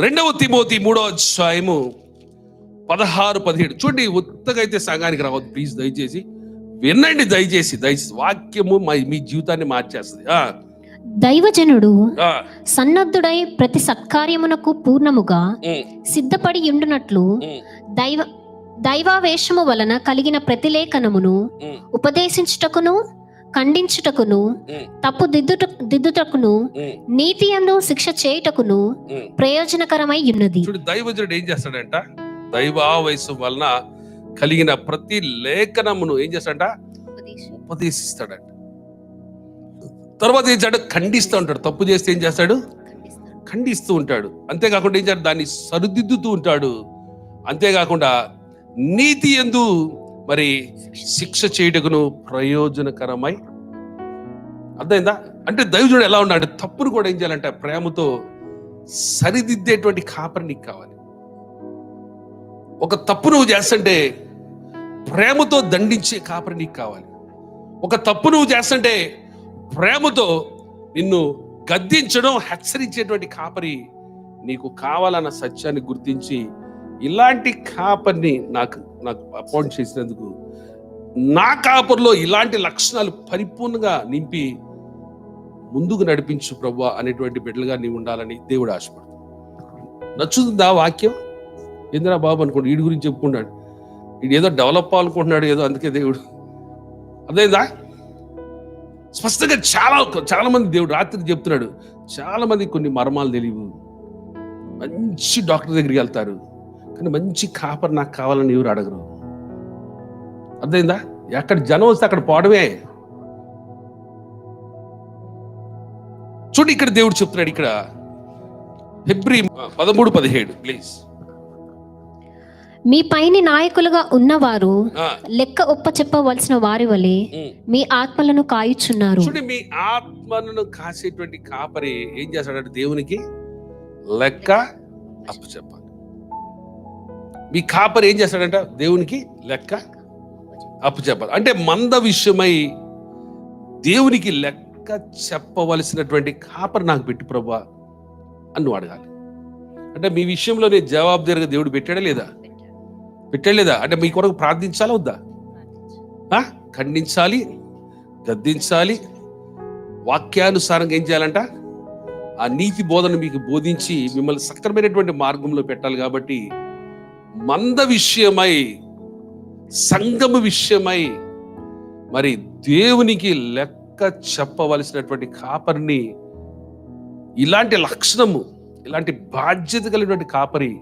రెండవ తిమోతి మూడో అధ్యాయము పదహారు పదిహేడు. చూడండి ఉత్తగా అయితే సంఘానికి రావద్దు. ప్లీజ్ దయచేసి వినండి దయచేసి దయచేసి. వాక్యము మా- మీ జీవితాన్ని మార్చేస్తుంది. దైవజనుడు సన్నద్ధుడై ప్రతి సత్కార్యమునకు పూర్ణముగా సిద్ధపడి ఉండునట్లు దైవ దైవావేశము వలన కలిగిన ప్రతిలేఖనమును ఉపదేశించుటకును ఖండించుటకును తప్పు దిద్దుట దిద్దుటకును నీతి అందు శిక్ష చేయుటకును. ప్రయోజనకరమై ఉన్నది. చూడు దైవజనుడు ఏం చేస్తాడంట? దైవావయసు వలన కలిగిన ప్రతి లేఖనమును ఏం చేస్తాడంట? ఉపదేశిస్తాడంట. తర్వాత ఏం చేస్తాడు? ఖండిస్తూ ఉంటాడు. తప్పు చేస్తే ఏం చేస్తాడు? ఖండిస్తూ ఉంటాడు. అంతేకాకుండా ఏం చేస్తాడు? దాన్ని సరిదిద్దుతూ ఉంటాడు. అంతేకాకుండా నీతి ఎందు మరి శిక్ష చేయుటకును ప్రయోజనకరమై. అర్థమైందా? అంటే దైవజుడు ఎలా ఉన్నాడు? తప్పును కూడా ఏం చేయాలంటే ప్రేమతో సరిదిద్దేటువంటి కాపరి నీకు కావాలి. ఒక తప్పు నువ్వు చేస్తుంటే ప్రేమతో దండించే కాపరి నీకు కావాలి. ఒక తప్పు నువ్వు చేస్తుంటే ప్రేమతో నిన్ను గద్దించడం హెచ్చరించేటువంటి కాపరి నీకు కావాలన్న సత్యాన్ని గుర్తించి ఇలాంటి కాపర్ని నాకు నాకు అపాయింట్ చేసినందుకు నా కాపర్లో ఇలాంటి లక్షణాలు పరిపూర్ణంగా నింపి ముందుకు నడిపించు ప్రభు అనేటువంటి బిడ్డలుగా నీవు ఉండాలని దేవుడు ఆశపడుతుంది నచ్చుతుందా వాక్యం? ఏందిరా బాబు అనుకోండి వీడి గురించి చెప్పుకున్నాడు వీడు ఏదో డెవలప్ అనుకుంటున్నాడు ఏదో అందుకే దేవుడు. అదేదా స్పష్టంగా చాలా చాలా మంది దేవుడు రాత్రి చెప్తున్నాడు. చాలా మంది కొన్ని మర్మాలు తెలియవు. మంచి డాక్టర్ దగ్గరికి వెళ్తారు. కానీ మంచి కాపర్ నాకు కావాలని ఎవరు అడగరు. అర్థమైందా? ఎక్కడ జనం వస్తే అక్కడ పోవడమే. చూడు ఇక్కడ దేవుడు చెప్తున్నాడు ఇక్కడ. ఫిబ్రి పదమూడు పదిహేడు ప్లీజ్ మీ పైని నాయకులుగా ఉన్నవారు లెక్క ఒప్ప చెప్పవలసిన వారి వలె మీ ఆత్మలను కాయుచున్నారు. మీ ఆత్మను కాసేటువంటి కాపరి ఏం చేస్తాడంటే దేవునికి లెక్క అప్పు చెప్పాలి మీ కాపరి ఏం చేస్తాడంట? దేవునికి లెక్క అప్పు చెప్పాలి అంటే మంద విషయమై దేవునికి లెక్క చెప్పవలసినటువంటి కాపరి నాకు పెట్టి ప్రభా అని నువ్వు అడగాలి. అంటే మీ విషయంలో నేను జవాబుదారిగా దేవుడు పెట్టాడా లేదా? పెట్టాడు లేదా? అంటే మీ కొరకు ప్రార్థించాలా వద్దా? ఖండించాలి గద్దించాలి. వాక్యానుసారంగా ఏం చేయాలంట? ఆ నీతి బోధన మీకు బోధించి మిమ్మల్ని సక్రమైనటువంటి మార్గంలో పెట్టాలి కాబట్టి మంద విషయమై సంగమ విషయమై మరి దేవునికి లెక్క చెప్పవలసినటువంటి కాపరిని ఇలాంటి లక్షణము ఇలాంటి బాధ్యత కలిగినటువంటి కాపరి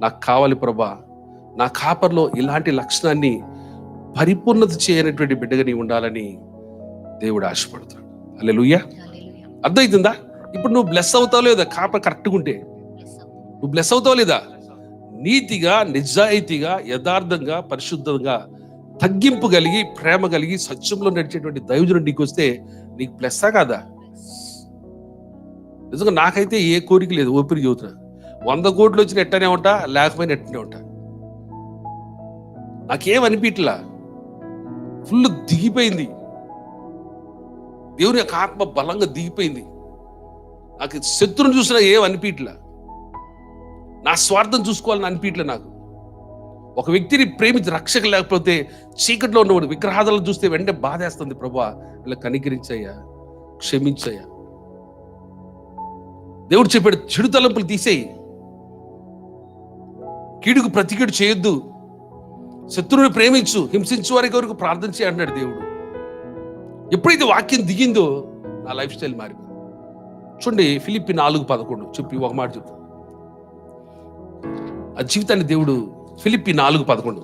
నాకు కావాలి ప్రభా. నా కాపర్లో ఇలాంటి లక్షణాన్ని పరిపూర్ణత చేయనటువంటి బిడ్డగా నీ ఉండాలని దేవుడు ఆశపడుతున్నాడు అల్లెలుయ్యా అర్థమవుతుందా ఇప్పుడు నువ్వు బ్లెస్ అవుతావు లేదా కాపర్ కరెక్ట్గా ఉంటే. నువ్వు బ్లెస్ అవుతావు లేదా? నీతిగా నిజాయితీగా యథార్థంగా పరిశుద్ధంగా తగ్గింపు కలిగి ప్రేమ కలిగి సత్యంలో నడిచేటువంటి దైవజనుడు నీకు వస్తే నీకు ప్లస్సా కాదా? నిజంగా నాకైతే ఏ కోరిక లేదు ఓపిరి చదువుతున్నా వంద కోట్లు వచ్చిన ఎట్టనే ఉంటా లేకపోయినా ఎట్టనే ఉంటా. నాకేం అనిపించలా ఫుల్ దిగిపోయింది. దేవుని యొక్క ఆత్మ బలంగా దిగిపోయింది. నాకు శత్రుని చూసినా ఏం అనిపించలా నా స్వార్థం చూసుకోవాలని అనిపించలే నాకు. ఒక వ్యక్తిని ప్రేమించి రక్షక లేకపోతే చీకట్లో ఉన్నవాడు విగ్రహాలను చూస్తే వెంటనే బాధేస్తుంది ప్రభా. ఇలా కనికరించయ్యా క్షమించయ్యా. దేవుడు చెప్పాడు చెడు తలంపులు తీసేయి. కీడుకు ప్రతికీడు చేయొద్దు. శత్రువుని ప్రేమించు హింసించు వారికి వరకు ప్రార్థన చేయ అన్నాడు దేవుడు. ఎప్పుడైతే వాక్యం దిగిందో నా లైఫ్ స్టైల్ మారిపోయింది. చూడండి ఫిలిప్పి నాలుగు పదకొండు. చెప్పి ఒక మాట చెప్తాను ఆ జీవితాన్ని దేవుడు ఫిలిప్పి నాలుగు పదకొండు.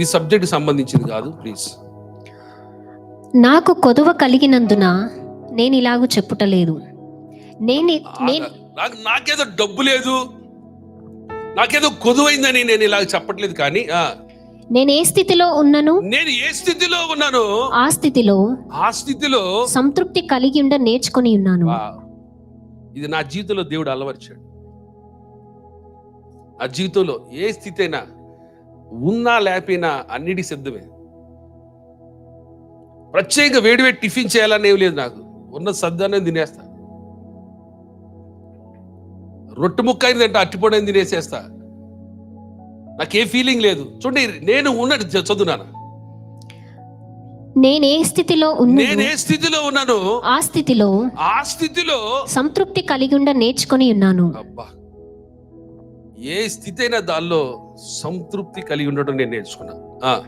ఈ సబ్జెక్ట్ సంబంధించింది కాదు ప్లీజ్. నాకు కొదువ కలిగినందున నేను ఇలాగూ చెప్పుటలేదు. నేను నేను నాకు నాకేదో డబ్బు లేదు. నాకేదో కొదువైందని నేను ఇలా చెప్పట్లేదు కానీ నేను ఏ స్థితిలో ఉన్నను? నేను ఏ స్థితిలో ఉన్నానో? ఆ స్థితిలో ఆ స్థితిలో సంతృప్తి కలిగి ఉండ నేర్చుకొని ఉన్నాను. ఇది నా జీవితంలో దేవుడు అలవరిచాడు. నా జీవితంలో ఏ స్థితి అయినా ఉన్నా లేకపోయినా అన్నిటి సిద్ధమే. ప్రత్యేక వేడివేడి టిఫిన్ చేయాలని ఏం లేదు నాకు. ఉన్న సద్దానే తినేస్తా. రొట్టె ముక్క అయిందంటే అట్టిపొడైంది తినేసేస్తా. నాకే ఫీలింగ్ లేదు. చూడండి నేను ఉన్నట్టు చదువునాను నేనే స్థితిలో ఉన్నా నేను స్థితిలో ఉన్నాను. ఆ స్థితిలో ఆ స్థితిలో సంతృప్తి కలిగి ఉండ నేర్చుకొని ఉన్నాను. అబ్బా! ఏ స్థితి అయినా దానిలో సంతృప్తి కలిగి ఉండడం నేను నేర్చుకున్నా. ఆ,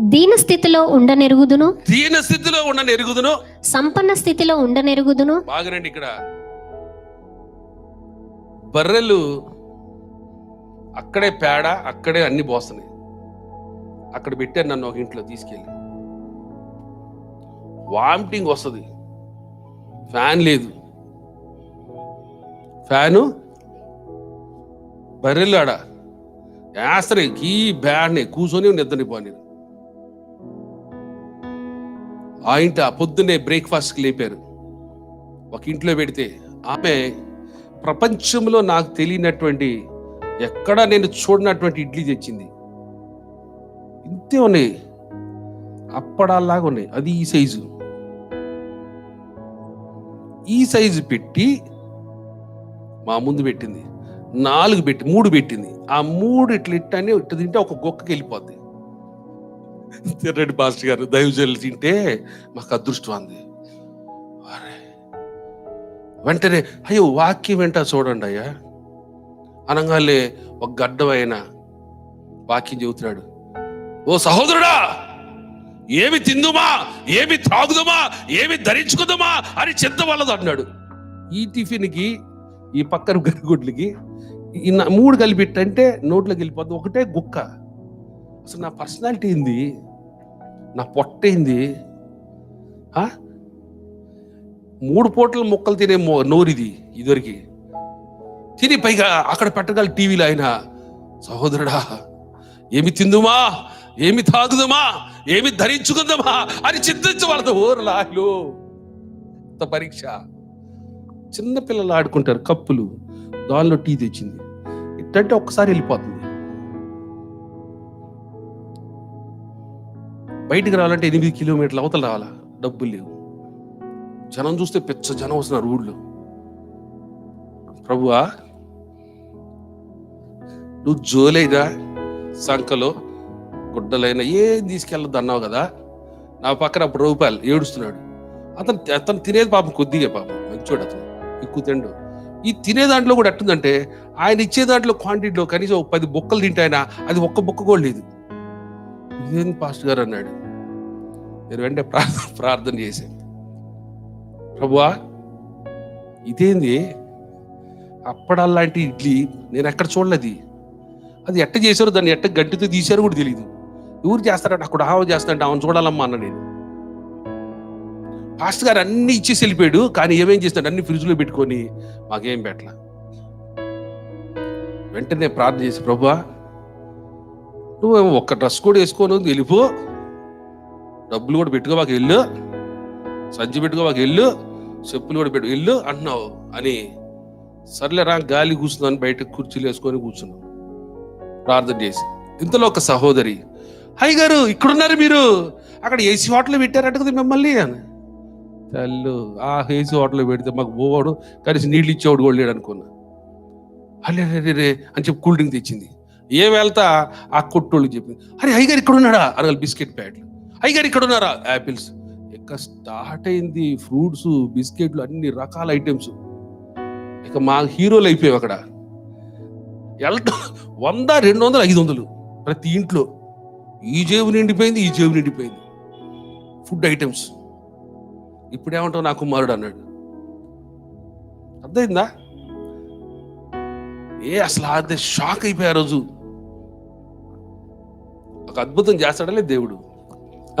దీన స్థితిలో ఉండనెరుగుదును దీన స్థితిలో ఉన్న ఎరుగుదును సంపన్న స్థితిలో ఉండనెరుగుదును బాగనండి ఇక్కడ. బర్రెలు అక్కడే పేడ అక్కడే అన్ని పోస్తున్నాయి అక్కడ పెట్టారు నన్ను ఒక ఇంట్లో తీసుకెళ్ళి. వామిటింగ్ వస్తుంది. ఫ్యాన్ లేదు. ఫ్యాను బర్రెలు ఆడ. వేస్తారు కీ బ్యాడ్ని కూర్చొని నిద్రని పోనీ. ఆ ఇంట పొద్దున్నే బ్రేక్ఫాస్ట్కి లేపారు. ఒక ఇంట్లో పెడితే ఆమె ప్రపంచంలో నాకు తెలియనటువంటి ఎక్కడా నేను చూడనటువంటి ఇడ్లీ తెచ్చింది. ఇంతే ఉన్నాయి. అప్పడాల్లాగా ఉన్నాయి. అది ఈ సైజు. ఈ సైజు పెట్టి మా ముందు పెట్టింది. నాలుగు పెట్టి మూడు పెట్టింది. ఆ మూడు ఇట్లా ఇట్టని ఇట్ట తింటే ఒక గొక్కకి వెళ్ళిపోద్ది. తిర్రెడ్డి పాస్టర్ గారు దైవజనులు తింటే మాకు అదృష్టం అంది. అరే. వెంటనే అయ్యో వాక్యం వెంట చూడండి అయ్యా. అనగాలే ఒక గడ్డమైన వాక్యం చెబుతున్నాడు. ఓ సహోదరుడా ఏమి తిందుమా ఏమి త్రాగుదమా ఏమి ధరించుకుందామా అని చింత వల్లదు అన్నాడు. ఈ టిఫిన్కి ఈ పక్కన గరిగుడ్లకి ఈ నా- మూడు కలిపిట్టంటే నోట్లోకి వెళ్ళిపోద్ది ఒకటే గుక్క. అసలు నా పర్సనాలిటీ ఏంది? నా పొట్ట ఏంది? ఆ? మూడు పూటల మొక్కలు తినే నోరిది ఇదివరకు. తిని పైగా అక్కడ పెట్టగల టీవీలో ఆయన సహోదరుడా ఏమి తిందుమా? ఏమి తాగుదమా? ఏమి ధరించుకుందామా? అని చింతించవలదు ఓరు లాలు పరీక్ష. చిన్న పిల్లలు ఆడుకుంటారు కప్పులు. దానిలో టీ తెచ్చింది. ఇట్టంటే ఒక్కసారి వెళ్ళిపోతుంది. బయటికి రావాలంటే ఎనిమిది కిలోమీటర్ల అవతల రావాలా? డబ్బులు లేవు. జనం చూస్తే పెచ్చ జనం వస్తున్నారు ఊళ్ళో. ప్రభువా నువ్వు జోలేదా సంఖలో గుడ్డలైనా ఏం తీసుకెళ్ళదు అన్నావు కదా? నా పక్కన అప్పుడు రూపాయలు ఏడుస్తున్నాడు. అతను అతను తినేది పాపం కొద్దిగా పాపం. మంచోడు అతను. ఎక్కువ తిండు. ఈ తినే దాంట్లో కూడా ఎట్టుందంటే ఆయన ఇచ్చే దాంట్లో క్వాంటిటీలో కనీసం ఒక పది బొక్కలు తింటే ఆయన అది ఒక్క బొక్క కూడా లేదు. ఇదేం పాస్టర్ గారు అన్నాడు. నేను వెంటనే ప్రార్థన ప్రార్థన చేశాను ప్రభువా ఇదేంది? అప్పడాలాంటి ఇడ్లీ నేను ఎక్కడ చూడలేదు అది. ఎట్ట చేశారో దాన్ని ఎట్ట గంటితో తీశారో కూడా తెలియదు ఎవరు చేస్తారంటే అక్కడ ఆమె చేస్తారంటే ఆమెను చూడాలమ్మా అన్న నేను. పాస్టర్ గారు అన్ని ఇచ్చేసి వెళ్ళిపోయాడు కానీ ఏమేం చేస్తాడు? అన్ని ఫ్రిడ్జ్లో పెట్టుకొని మాకేం పెట్టల. వెంటనే ప్రార్థన చేసి ప్రభా నువ్వు ఒక్క డ్రెస్ కూడా వేసుకోను వెళ్ళిపో. డబ్బులు కూడా పెట్టుకో మాకు వెళ్ళు. సంచి పెట్టుకో మాకు వెళ్ళు. చెప్పులు కూడా పెట్టు వెళ్ళు అంటున్నావు. అని సర్లే రా గాలి కూర్చున్నాను బయట కుర్చీలు వేసుకొని కూర్చున్నాం. ప్రార్థన చేసి ఇంతలో ఒక సహోదరి హై గారు ఇక్కడున్నారు మీరు. అక్కడ ఏసీ హోటల్ పెట్టారంట కదా మిమ్మల్ని అని. తెల్లు ఆ హేజ్ హోటల్ పెడితే మాకు పోవాడు కనీసం నీళ్ళు ఇచ్చేవాడు కూడా లేడు అనుకున్నా. అరే రే రే అని చెప్పి కూల్ డ్రింక్ తెచ్చింది. ఏ వెళ్తా? ఆ కొట్టోళ్ళకి చెప్పింది. అరే అయ్యగారు ఇక్కడ ఉన్నాడా? అరగల బిస్కెట్ ప్యాడ్లు అయ్యగారు ఇక్కడ ఉన్నారా? యాపిల్స్. ఇక స్టార్ట్ అయింది ఫ్రూట్స్ బిస్కెట్లు అన్ని రకాల ఐటమ్స్. ఇక మా హీరోలు అయిపోయావు అక్కడ. వెళ్తా వంద రెండు వందలు ఐదు వందలు ప్రతి ఇంట్లో. ఈ జేబు నిండిపోయింది ఈ జేబు నిండిపోయింది. Food items. ఇప్పుడు ఏమంటావు నా కుమారుడు అన్నాడు. అర్థమైందా? ఏ అసలు అదే షాక్ అయిపోయా ఆ రోజు. ఒక అద్భుతం చేస్తాడలే దేవుడు.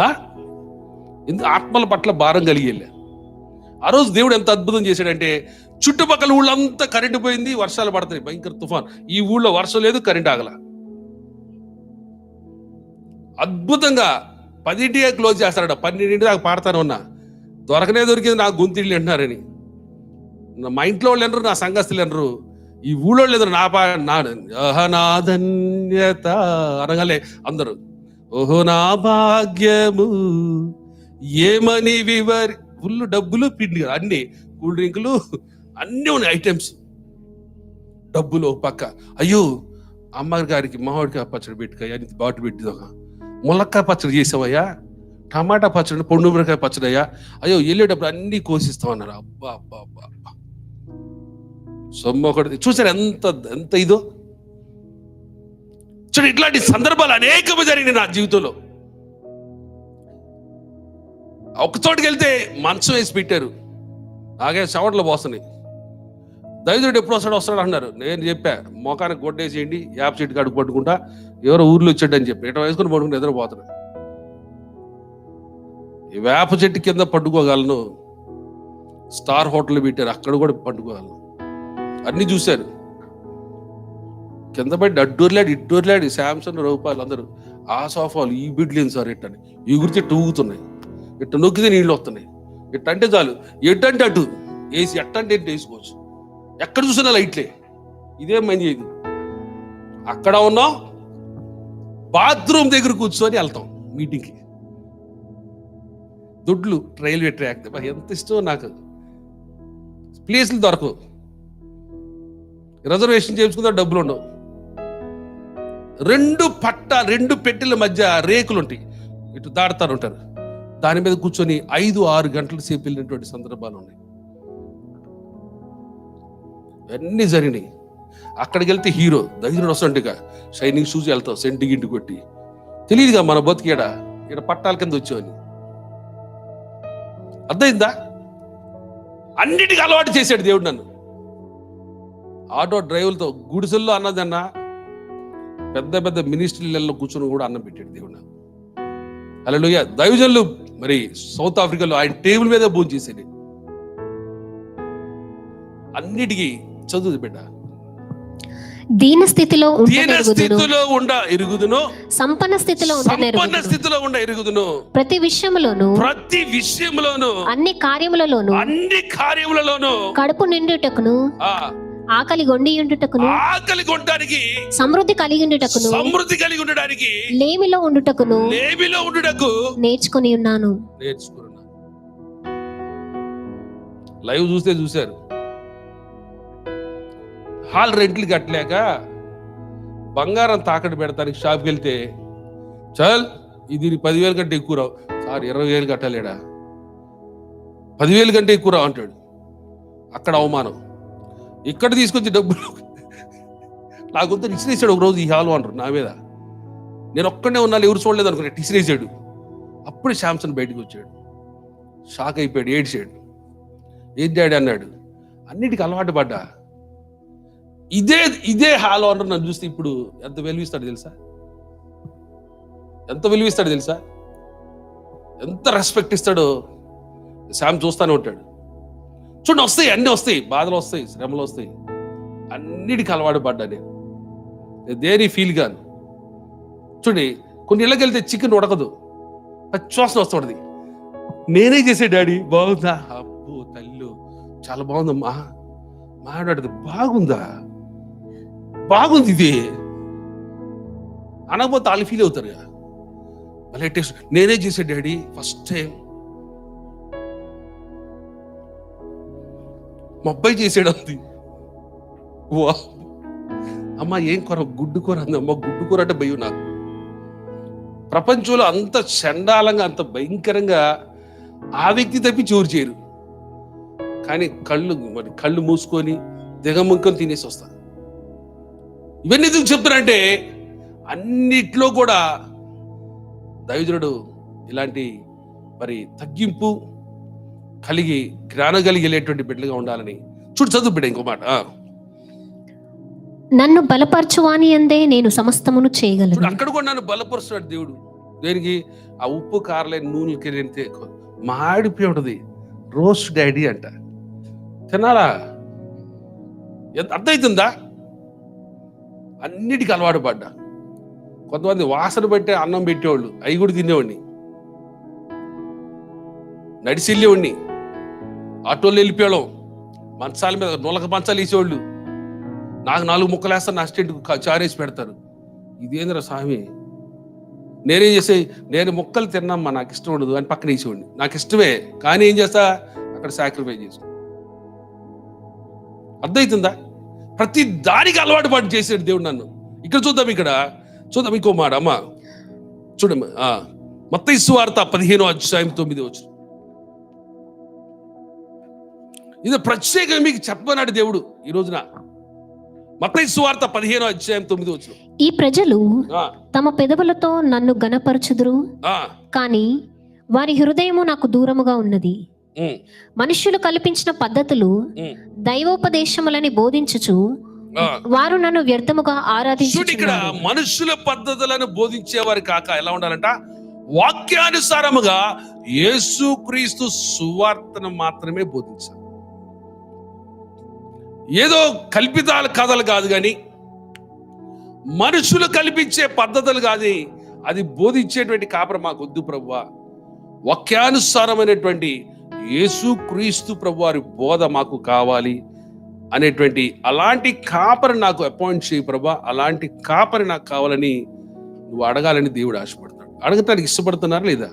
ఆ? ఎందుకు ఆత్మల పట్ల భారం కలిగేలే? ఆ రోజు దేవుడు ఎంత అద్భుతం చేశాడంటే చుట్టుపక్కల ఊళ్ళంతా కరెంటు పోయింది వర్షాలు పడతాయి. భయంకర తుఫాన్. ఈ ఊళ్ళో వర్షం లేదు కరెంట్ ఆగల. అద్భుతంగా పదింటిగా క్లోజ్ చేస్తాడట. పన్నెండింటి దాకా పాడతాను ఉన్నా. దొరకనే దొరికింది నా గొంతిళ్ళు అంటున్నారని. నా- మా ఇంట్లో వాళ్ళు ఎనరు నా సంఘస్థులు ఎనరు. ఈ ఊళ్ళో లేదు నా పా నా ఆహా అనగాలే అందరూ ఓహో నా భాగ్యము ఏమని వివరి ఫుల్ డబ్బులు పిండి అన్ని కూల్ డ్రింకులు అన్నీ ఉన్నాయి ఐటమ్స్. డబ్బులు ఒక పక్క. అయ్యో అమ్మగారికి గారికి మామిడికాయ పచ్చడి పెట్టుకాయ అని బాటు ఒక ములక్కాయ పచ్చడి చేసావయ్యా? టమాటా పచ్చడి పొండుమిరకాయ పచ్చడి అయ్యా. అయ్యో వెళ్ళేటప్పుడు అన్ని కోసిస్తామన్నారు అబ్బా అబ్బా అబ్బా అబ్బా. సొమ్ము ఒకటి చూసారు ఎంత ఎంత ఇదో? చూడు ఇట్లాంటి సందర్భాలు అనేకము జరిగినాయి నా జీవితంలో. ఒక చోటుకి వెళ్తే మంచం వేసి పెట్టారు. ఆగే చవట్లు పోస్తున్నాయి. దైదుడు ఎప్పుడు వస్తాడు వస్తాడు అన్నారు నేను చెప్పా మోకానికి కొట్టేసేయండి యాప్ చెట్టు కడుపు పట్టుకుంటా ఎవరో ఊర్లో వచ్చాడని చెప్పి. ఇట్లా వేసుకుని పడుకుని నిద్రపోతున్నాడు. వేప చెట్టు కింద పండుకోగలను. స్టార్ హోటల్ పెట్టారు అక్కడ కూడా పండుకోగలను. అన్ని చూశారు. కింద పడి అడ్డూర్లాడు ఇడ్డూర్లాడు శాంసంగ్ రూపాయలు అందరూ ఆ సోఫాలు ఈ బిడ్లేని సార్ ఇట్టని ఎగురితే ఇట్ట ఊగుతున్నాయి. ఇట్ట నొక్కితే నీళ్ళు వస్తున్నాయి. ఇట్ట అంటే చాలు. ఎట్టంటే అటు వేసి ఎట్టంటే ఎట్టు వేసుకోవచ్చు. ఎక్కడ చూసినా లైట్లే. ఇదే మంచి ఇది. అక్కడ ఉన్నాం. బాత్రూమ్ దగ్గర కూర్చొని వెళ్తాం మీటింగ్కి. దుడ్లు రైల్వే ట్రాక్. ఎంత ఇష్టం నాకు. ప్లేస్లు దొరకవు. రిజర్వేషన్ చేయించుకుందా డబ్బులు ఉండవు. రెండు పట్ట రెండు పెట్టెల మధ్య రేకులు ఉంటాయి. ఇటు దాడతారు ఉంటారు. దాని మీద కూర్చొని ఐదు ఆరు గంటల సేపు వెళ్ళినటువంటి సందర్భాలు ఉన్నాయి. అన్నీ జరిగినాయి. అక్కడికి వెళ్తే హీరో దగ్గర వస్తుంటేగా షైనింగ్ షూస్ వెళ్తావు సెంటి గింటి కొట్టి. తెలియదుగా మన బతికేడా ఇక్కడ పట్టాల కింద వచ్చావని అర్థమైందా? అన్నిటికీ అలవాటు చేశాడు దేవుడు నన్ను. ఆటో డ్రైవర్లతో గుడిసెల్లో అన్నదన్న పెద్ద పెద్ద మినిస్ట్రీలలో కూర్చొని కూడా అన్నం పెట్టాడు దేవుడు నాకు అలా దైవజనులు మరి సౌత్ ఆఫ్రికాలో ఆయన టేబుల్ మీద భోజనం చేసేది. అన్నిటికీ చదువు బిడ్డ. దీన స్థితిలో దీన స్థితిలో ఉండ ఎరుగుదును సంపన్న స్థితిలో సంపన్న స్థితిలో ఉండ ఎరుగుదును ప్రతి విషయములోను ప్రతి విషయంలోను అన్ని కార్యములలోను అన్ని కార్యములలోను కడుపు నిండుటకును ఆకలి గొండి ఉండుటకును ఆకలి కొట్టడానికి సమృద్ధి కలిగి ఉండుటకును సమృద్ధి కలిగి ఉండడానికి లేమిలో ఉండుటకును లేమిలో ఉండుటకు నేర్చుకుని ఉన్నాను. నేర్చుకున్నా లైవ్ చూస్తే చూశారు. హాల్ రెంట్లు కట్టలేక బంగారం తాకట్టు పెడతానికి షాప్కి వెళ్తే చల్ ఇది పదివేలు కంటే ఎక్కువ రావు. సార్ ఇరవై వేలు కట్టలేడా? పదివేలు కంటే ఎక్కువ రావు అంటాడు. అక్కడ అవమానం. ఇక్కడ తీసుకొచ్చి డబ్బులు నాకొంత ఇసిరేసాడు ఒక రోజు ఈ హాల్ అంటారు నా మీద. నేను ఒక్కడే ఉన్నాను ఎవరు చూడలేదు అనుకున్నా ఇసిరేసాడు అప్పుడు శాంసన్ బయటకు వచ్చాడు. షాక్ అయిపోయాడు ఏడ్చాడు. ఏం డాడీ అన్నాడు అన్నిటికీ అలవాటు పడ్డా. ఇదే ఇదే హాల్ ఓనర్ నన్ను చూస్తే ఇప్పుడు ఎంత వెలువిస్తాడు తెలుసా? ఎంత విలువిస్తాడు తెలుసా? ఎంత రెస్పెక్ట్ ఇస్తాడో? శామ్ చూస్తానే ఉంటాడు. చూడండి వస్తాయి అన్నీ వస్తాయి. బాధలు వస్తాయి శ్రమలు వస్తాయి. అన్నిటికీ అలవాటు పడ్డా నేను. నేను దేని ఫీల్ గాను. చూడండి కొన్ని ఇళ్ళకి వెళ్తే చికెన్ ఉడకదు. పచ్చివాసన వస్తుంది. నేనే చేసే డాడీ బాగుందా? అబ్బో తల్లు చాలా బాగుందమ్మా. మాట్లాడదు బాగుందా? బాగుంది ఇది. అనకపోతే వాళ్ళు ఫీల్ అవుతారు కదా. మళ్ళీ టేస్ట్ నేనే చేసే డాడీ ఫస్ట్ టైం మా అబ్బాయి చేసాడు అంది. వా అమ్మ ఏం కూర? గుడ్డు కూర అంది అమ్మ. గుడ్డు కూర అంటే భయం నాకు. ప్రపంచంలో అంత చండాలంగా అంత భయంకరంగా ఆ వ్యక్తి తప్పి చోరు చేయరు. కానీ కళ్ళు మరి కళ్ళు మూసుకొని దిగముంకొని తినేసి వస్తారు ఇవన్నీ ఎందుకు చెప్తారంటే అన్నిట్లో కూడా దైవజనుడు ఇలాంటి మరి తగ్గింపు కలిగి జ్ఞానం కలిగి వెళ్ళేటువంటి బిడ్డలుగా ఉండాలని. చూడు చదువు బిడ్డ ఇంకో మాట. నన్ను బలపరచువాని అందే నేను సమస్తమును చేయగలను. అక్కడ కూడా నన్ను బలపరుస్తున్నాడు దేవుడు. దేనికి? ఆ ఉప్పు కారలేని నూనెలకి వెళ్తే మాడిపోయి ఉంటది. రోస్ట్ డాడీ అంట. తినాలా ఎంత అర్థమవుతుందా అన్నిటికీ అలవాటు పడ్డా. కొంతమంది వాసన పెట్టే అన్నం పెట్టేవాళ్ళు అవి కూడా తినేవాడిని. నడిచి వెళ్ళేవాడిని. ఆటోలు వెళ్ళిపోయాం మంచాల మీద నొలక మంచాలు వేసేవాళ్ళు. నాకు నాలుగు ముక్కలు వేస్తాను నా అసిస్టెంట్ చారేసి పెడతారు. ఇదేంద్ర స్వామి? నేనేం చేసే నేను ముక్కలు తిన్నామ్మా నాకు ఇష్టం ఉండదు అని పక్కన వేసేవాడిని. నాకు ఇష్టమే కానీ ఏం చేస్తా? అక్కడ సాక్రిఫైస్ చేసు అర్థమవుతుందా? ప్రతి దానికి అలవాటు పాటు చేసాడు దేవుడు నన్ను. ఇక్కడ చూద్దాం ఇక్కడ. చూద్దాం ఇంకో మాట. అమ్మా చూడమ్మా. మత్తయి సువార్త పదిహేను అధ్యాయం తొమ్మిది వచ్చు ఇది ప్రత్యేకంగా మీకు చెప్పమన్నాడు దేవుడు ఈ రోజున. మత్తయి సువార్త పదిహేను అధ్యాయం తొమ్మిది వచ్చు ఈ ప్రజలు తమ పెదవులతో నన్ను గనపరచుదురు కానీ వారి హృదయము నాకు దూరముగా ఉన్నది. మనుష్యులు కల్పించిన పద్ధతులు దైవోపదేశములని బోధించుచు వారు నన్ను వ్యర్థముగా చూడు ఇక్కడ మనుషుల పద్ధతులను బోధించేవారు కాక ఎలా ఉండాలంట? వాక్యానుసారముగా యేసు క్రీస్తు సువార్తను మాత్రమే బోధించాలి. ఏదో కల్పితాల కథలు కాదు కానీ మనుషులు కల్పించే పద్ధతులు కాదు. అది బోధించేటువంటి కాపర మాకు వద్దు ప్రభువా. వాక్యానుసారమైనటువంటి యేసు క్రీస్తు ప్రభు వారి బోధ మాకు కావాలి అనేటువంటి అలాంటి కాపరి నాకు అపాయింట్ చేయి ప్రభా అలాంటి కాపరి నాకు కావాలని నువ్వు అడగాలని దేవుడు ఆశపడతాడు. అడగటానికి ఇష్టపడుతున్నారా లేదా?